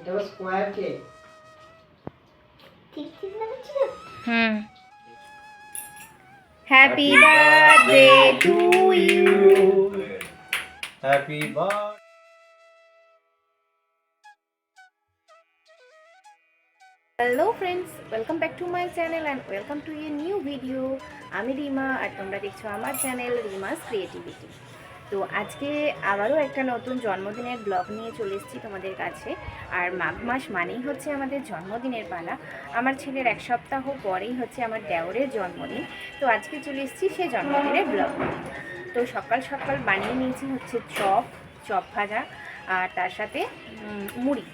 এটা হলো square cake ঠিক ঠিক লাগাচ্ছি না হুম happy birthday to you happy birth hello friends welcome back to my channel and welcome to ইয়ে নিউ ভিডিও আমি রিমা আর তোমরা দেখছ আমার চ্যানেল রিমাস ক্রিয়েটিভিটি তো আজকে আবারও একটা নতুন জন্মদিনের ব্লগ নিয়ে চলে এসেছি তোমাদের কাছে। আর মাঘ মাস মানেই হচ্ছে আমাদের জন্মদিনের পালা। আমার ছেলের এক সপ্তাহ পরেই হচ্ছে আমার দেওরের জন্মদিন। তো আজকে চলে এসেছি সে জন্মদিনের ব্লগ তো সকাল সকাল বানিয়ে নিয়েছি হচ্ছে চপ চপ ভাজা আর তার সাথে মুড়ি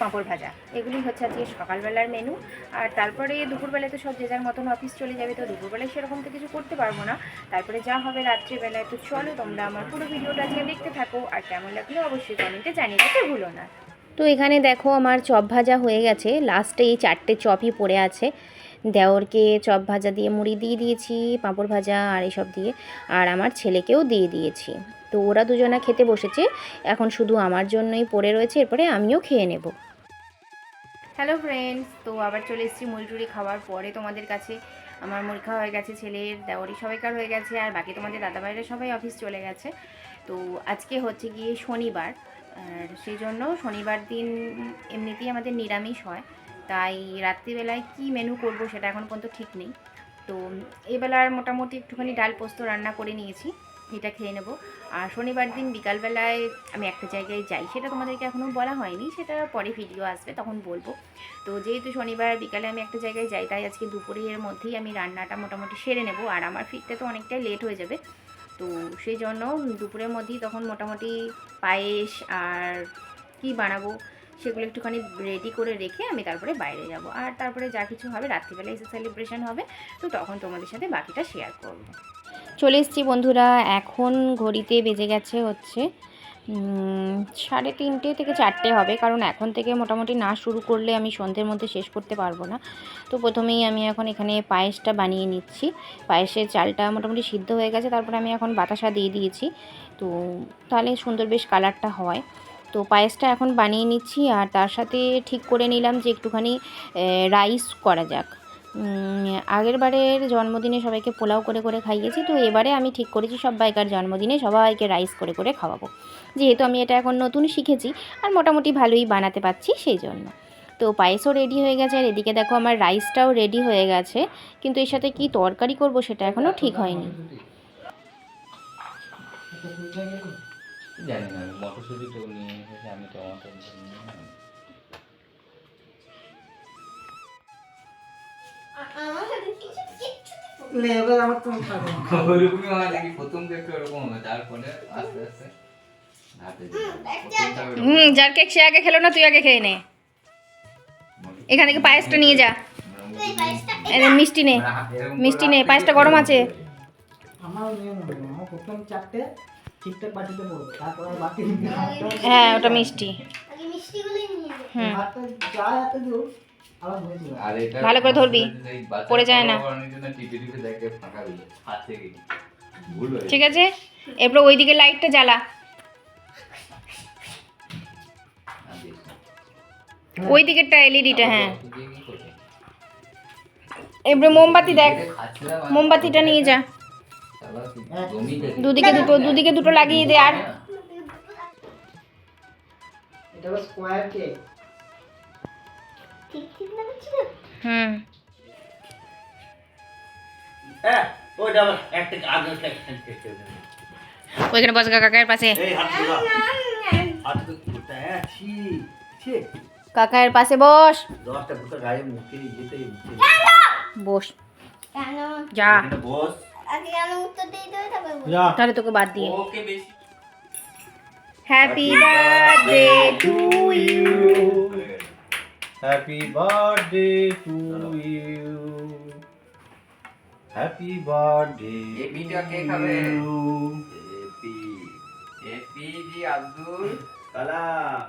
পাঁপড় ভাজা। এগুলি হচ্ছে আজকে সকালবেলার মেনু আর তারপরে দুপুরবেলায় তো সব যে যার মতন অফিস চলে যাবে, তো দুপুরবেলায় সেরকম তো কিছু করতে পারব না। তারপরে যা হবে রাত্রেবেলায়, তো চলো তোমরা আমার পুরো ভিডিওটা আজকে দেখতে থাকো। আর কেমন লাগল অবশ্যই কমেন্টে জানিয়ে দিতে ভুলো না। তো এখানে দেখো আমার চপ ভাজা হয়ে গেছে। লাস্টে এই চারটে চপই পড়ে আছে। দেওরকে চপ ভাজা দিয়ে মুড়ি দিয়ে দিয়েছি, পাঁপড় ভাজা আর এসব দিয়ে। আর আমার ছেলেকেও দিয়ে দিয়েছি। তো ওরা দুজনা খেতে বসেছে। এখন শুধু আমার জন্যই পড়ে রয়েছে। এরপরে আমিও খেয়ে নেব। হ্যালো ফ্রেন্ডস তো আবার চলে এসেছি মুড়ি খাওয়ার পরে তোমাদের কাছে। আমার মুড়ি খাওয়া হয়ে গেছে, ছেলের দেওয়ারি সবাইকার হয়ে গেছে। আর বাকি তোমাদের দাদাভাইরা সবাই অফিস চলে গেছে। তো আজকে হচ্ছে গিয়ে শনিবার। আর সেই জন্য শনিবার দিন এমনিতেই আমাদের নিরামিষ হয়। তাই রাত্রিবেলায় কি মেনু করব সেটা এখন পর্যন্ত ঠিক নেই। তো এবেলার মোটামুটি একটুখানি ডাল পোস্ত রান্না করে নিয়েছি, এটা খেয়ে নেব। আর শনিবার দিন বিকালবেলায় আমি একটা জায়গায় যাই, সেটা তোমাদেরকে এখনও বলা হয়নি, সেটা পরে ভিডিও আসবে, তখন বলব। তো যেহেতু শনিবার বিকালে আমি একটা জায়গায় যাই, তাই আজকে দুপুরের মধ্যেই আমি রান্নাটা মোটামুটি সেরে নেব। আর আমার ফিরতে তো অনেকটাই লেট হয়ে যাবে। তো সেই জন্য দুপুরের মধ্যেই তখন মোটামুটি পায়েস আর কি বানাবো সেগুলো একটুখানি রেডি করে রেখে আমি তারপরে বাইরে যাব। আর তারপরে যা কিছু হবে, রাত্রিবেলা এসে সেলিব্রেশন হবে, তো তখন তোমাদের সাথে বাকিটা শেয়ার করব। চলে এসছি বন্ধুরা, এখন ঘড়িতে বেজে গেছে হচ্ছে সাড়ে তিনটে থেকে চারটে হবে, কারণ এখন থেকে মোটামুটি না শুরু করলে আমি সন্ধ্যের মধ্যে শেষ করতে পারব না। তো প্রথমেই আমি এখন এখানে পায়েসটা বানিয়ে নিচ্ছি। পায়েসের চালটা মোটামুটি সিদ্ধ হয়ে গেছে, তারপরে আমি এখন বাতাসা দিয়ে দিয়েছি। তো তাহলে সুন্দর বেশ কালারটা হয়। তো পায়েসটা এখন বানিয়ে নিচ্ছি, আর তার সাথে ঠিক করে নিলাম যে একটুখানি রাইস করা যাক। আগের বারের জন্মদিনে সবাইকে পোলাও করে করে খাইয়েছি, তো এবারে আমি ঠিক করেছি সবাইকার জন্মদিনে সবাইকে রাইস করে করে খাওয়াবো। যেহেতু আমি এটা এখন নতুন শিখেছি আর মোটামুটি ভালোই বানাতে পারছি সেই জন্য। তো পায়েসও রেডি হয়ে গেছে আর এদিকে দেখো আমার রাইসটাও রেডি হয়ে গেছে, কিন্তু এর সাথে কি তরকারি করব সেটা এখনও ঠিক হয়নি। জানি না, মটরশুটি তো নিয়ে এসেছে, আমি টমাটো লে এবার আমার তুমি খাবে ওরকমই হয় নাকি প্রথম তো একটু হবে তারপরে আস্তে আস্তে হাতে দিতে হবে। প্রথমটা ওরকম। হুম যার কেক সে আগে খেলো না তুই আগে খেয়ে নে এখান থেকে পায়েসটা নিয়ে যা তো এই পায়েসটা এই নে, মিষ্টি নে মিষ্টি নে, পায়েসটা গরম আছে। হ্যাঁ ওটা মিষ্টি আগে মিষ্টিগুলোই নিয়ে যাই হুম ভালো করে ধরবি। পড়ে যায় না। খাওয়া বানানোর জন্য টিপে টিপে দেখে ফাঁকা যায়। হাত থেকে। ভুল ঠিক আছে? এরপর ওইদিকে লাইটটা জ্বালা। ওই দিকেরটা এলইডিটা হ্যাঁ। এরপরে মোমবাতি দেখ। মোমবাতিটা নিয়ে যা। দুদিকে দুটো দুদিকে দুটো লাগিয়ে দে আর। এটা স্কোয়ার কেক ঠিক ঠিক লাগাচ্ছি না হুম হ্যাঁ ওইটা আবার একটা আগে সেকশন থেকে ওইখানে বস কাকার পাশে এই হাত ধরা হাত তো ঘুরতে হ্যাঁ ছি ছি কাকার পাশে বস দশটা ঘুরতে গায়ে মুখে যেতে বস কেন যা বস আগে কেন উত্তর দিয়ে দেবে তারপর বলবো। যা তাহলে তোকে বাদ দিয়ে ওকে বেশি happy birthday to you happy birthday to you happy birthday এপিটা কে খাবে? এপি এপি জি আব্দুল সালাম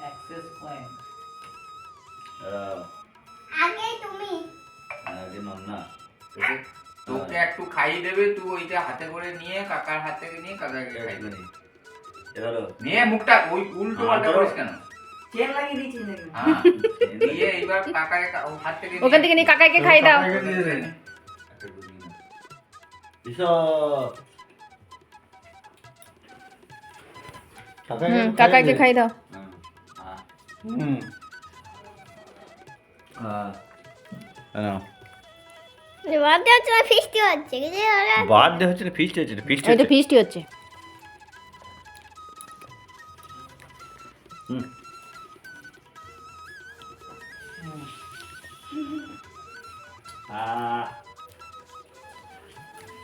অ্যাক্সেস পয়েন্ট আগে তুমি। আগে নন্না। তোকে একটু খাইয়ে দেবে তুই ওইটা হাতে করে নিয়ে কাকার হাত নিয়ে কাকাকে খাই দেবে। নিয়ে মুখটা ওই উল্টো পাল্টা করিস কেন? চেন লাগিয়ে দিয়েছিস হ্যাঁ দিয়ে এইবার কাকাকে হাত থেকে ওখান থেকে নিয়ে কাকাইকে খাই দাও কাকাইকে খাই দাও হুম। আহ, বার্থডে হচ্ছে না ফিস্টি হচ্ছে কিছু। বার্থডে হচ্ছে না ফিস্ট হচ্ছে না ফিস্ট হচ্ছে ফিস্টি হচ্ছে হুম। আহ।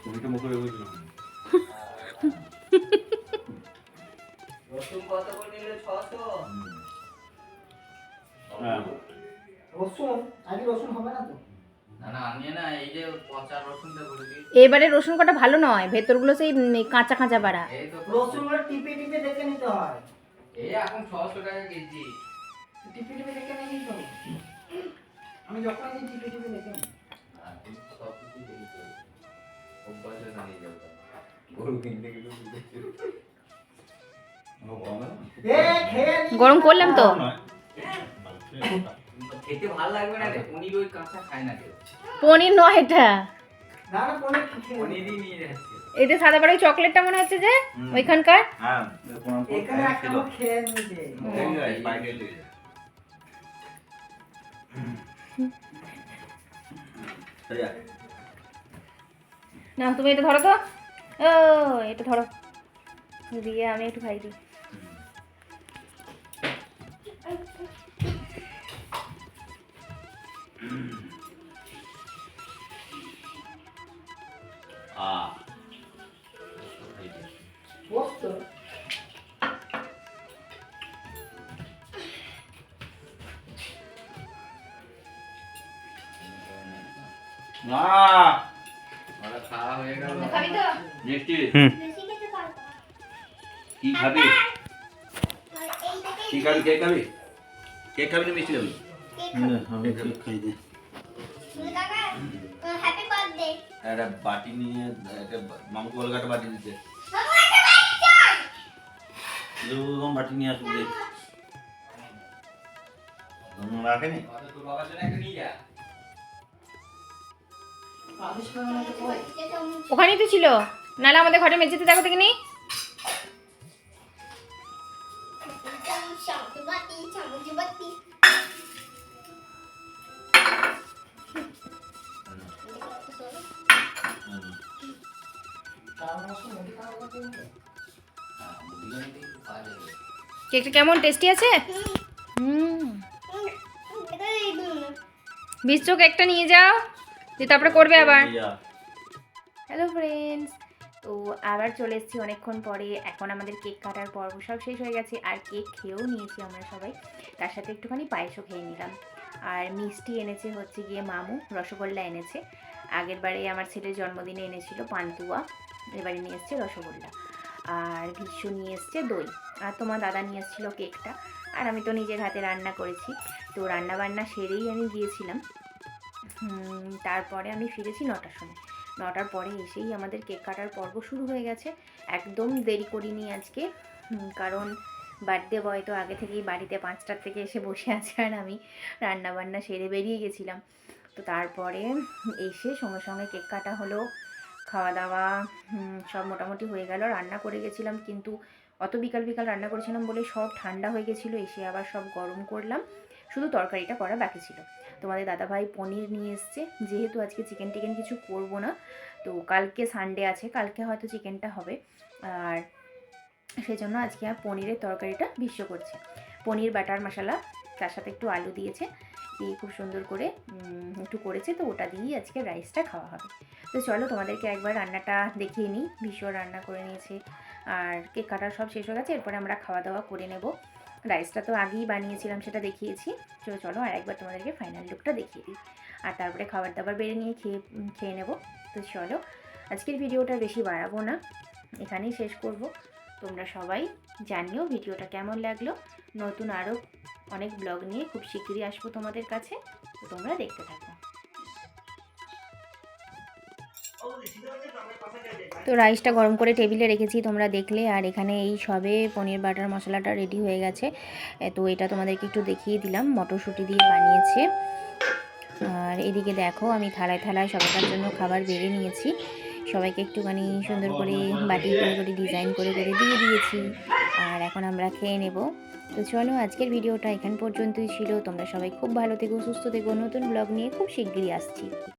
তুমি তো মুখে রেখেছো। রসুন কত করে নিলে? ছশো। হ্যাঁ। রসুন? আজকে রসুন হবে না তো? না না আমি না এই যে পচা রসুনটা করে দিই এবারে রসুন কটা ভালো নয় ভেতরগুলো সেই কাঁচা কাঁচা তো রসুনগুলো টিপে টিপে দেখে নিতে হয়। এখন ছশো টাকা কেজি। টিপে টিপে দেখে নিয়ে তো? আমি যখন আনি টিপে টিপে দেখে নিই। আর তুমি সব কিছু দেখি তো। অভ্যাসে যাবে। গরু কিনতে গেলে বুঝেছি এ খেয়ে নি। গরম করলাম তো। খেতে ভালো লাগবে না রে পনির ওই কাঁচা খায় না পনির নয় এটা। না না পনির খেয়ে নি। পনিরই নিয়ে যাচ্ছে। এতে সাদা বাড়ি চকলেটটা মনে হচ্ছে যে ওইখানকার? হ্যাঁ, না তুমি এটা ধরো তো। ও এটা ধরো। দিয়ে আমি একটু খাই দিই। আহ, হয়ে গেল। খাবি। কি খাবি? কি খাবি? কেক খাবি? না মিষ্টি খাবি? একটা বাটি নিয়ে একটা মামুকে বলবে একটা বাটি দিতে। এরকম বাটি নিয়ে আসুন রাখেনি? তোর বাবার জন্য একটা নিয়ে যা। ওখানেই তো ছিল। নাহলে আমাদের ঘরে মেঝেতে দেখো দেখে নি চামচবাতি চামচবাতি তার রসুন মুড়ি খাওয়া কথা বলবে? মুদিখানা থেকে একটু খাওয়া যাবে কেকটা কেমন টেস্টি আছে? হুম। বিশ্ব কেকটা নিয়ে যাও। দিয়ে তারপরে করবে আবার। হ্যালো ফ্রেন্ডস তো আবার চলে এসেছি অনেকক্ষণ পরে। এখন আমাদের কেক কাটার পর্ব সব শেষ হয়ে গেছে। আর কেক খেয়েও নিয়েছি আমরা সবাই। তার সাথে একটুখানি পায়েসও খেয়ে নিলাম। আর মিষ্টি এনেছে হচ্ছে গিয়ে মামু রসগোল্লা এনেছে। আগের বারে আমার ছেলের জন্মদিনে এনেছিল পান্তুয়া। এবারে নিয়ে এসছে রসগোল্লা। আর ভীষ্ম নিয়ে এসছে দই। আর তোমার দাদা নিয়ে এসেছিল কেকটা। আর আমি তো নিজের হাতে রান্না করেছি। তো রান্না বান্না সেরেই আমি গিয়েছিলাম। তারপরে আমি ফিরেছি নটার সময়। নটার পরে এসেই আমাদের কেক কাটার পর্ব শুরু হয়ে গেছে। একদম দেরি করিনি আজকে কারণ বার্থডে বয় তো আগে থেকেই বাড়িতে পাঁচটার থেকে এসে বসে আছে আর আমি রান্না বান্না সেরে বেরিয়ে গেছিলাম। তো তারপরে এসে সঙ্গে সঙ্গে কেক কাটা হলো খাওয়া দাওয়া সব মোটামুটি হয়ে গেল। রান্না করে গেছিলাম কিন্তু অত বিকাল বিকাল রান্না করেছিলাম বলে সব ঠান্ডা হয়ে গেছিল। এসে আবার সব গরম করলাম। শুধু তরকারিটা করা বাকি ছিল। তোমাদের দাদাভাই পনির নিয়ে এসছে। যেহেতু আজকে চিকেন টিকেন কিছু করব না, তো কালকে সানডে আছে, কালকে হয়তো চিকেনটা হবে। আর সেজন্য আজকে আর পনিরের তরকারিটা বিশ্ব করছে। পনির, বাটার মশলা, তার সাথে একটু আলু দিয়েছে। দিয়ে খুব সুন্দর করে একটু করেছে, তো ওটা দিয়েই আজকে রাইসটা খাওয়া হবে। তো চলো তোমাদেরকে একবার রান্নাটা দেখিয়ে নিই। বিশ্ব রান্না করে নিয়েছে। আর কেক কাটার সব শেষ হয়ে গেছে, এরপরে আমরা খাওয়া দাওয়া করে নেব। রাইসটা তো আগেই বানিয়েছিলাম, সেটা দেখিয়েছি। তো চলো আর একবার তোমাদেরকে ফাইনাল লুকটা দেখিয়ে দিই। আর তারপরে খাবার দাবার বেড়ে নিয়ে খেয়ে খেয়ে নেব। তো চলো, আজকের ভিডিওটা বেশি বাড়াবো না। এখানেই শেষ করব। তোমরা সবাই জানিও ভিডিওটা কেমন লাগল। নতুন আরও অনেক ব্লগ নিয়ে খুব শিগগিরই আসব তোমাদের কাছে। তো তোমরা দেখতে থাকো। তো, রাইসটা গরম করে টেবিলে রেখেছি তোমরা দেখলে। আর এখানে এই সবে পনির বাটার মশলাটা রেডি হয়ে গেছে। তো এটা তোমাদেরকে একটু দেখিয়ে দিলাম। মটরশুঁটি দিয়ে বানিয়েছে। আর এদিকে দেখো আমি থালায় থালায় সবাইকার জন্য খাবার বেড়ে নিয়েছি। সবাইকে একটুখানি সুন্দর করে বাটি করে করে ডিজাইন করে করে দিয়ে দিয়েছি। আর এখন আমরা খেয়ে নেব। তো চলো আজকের ভিডিওটা এখান পর্যন্তই ছিল। তোমরা সবাই খুব ভালো থেকো সুস্থ থেকো। নতুন ব্লগ নিয়ে খুব শিগগিরই আসছি।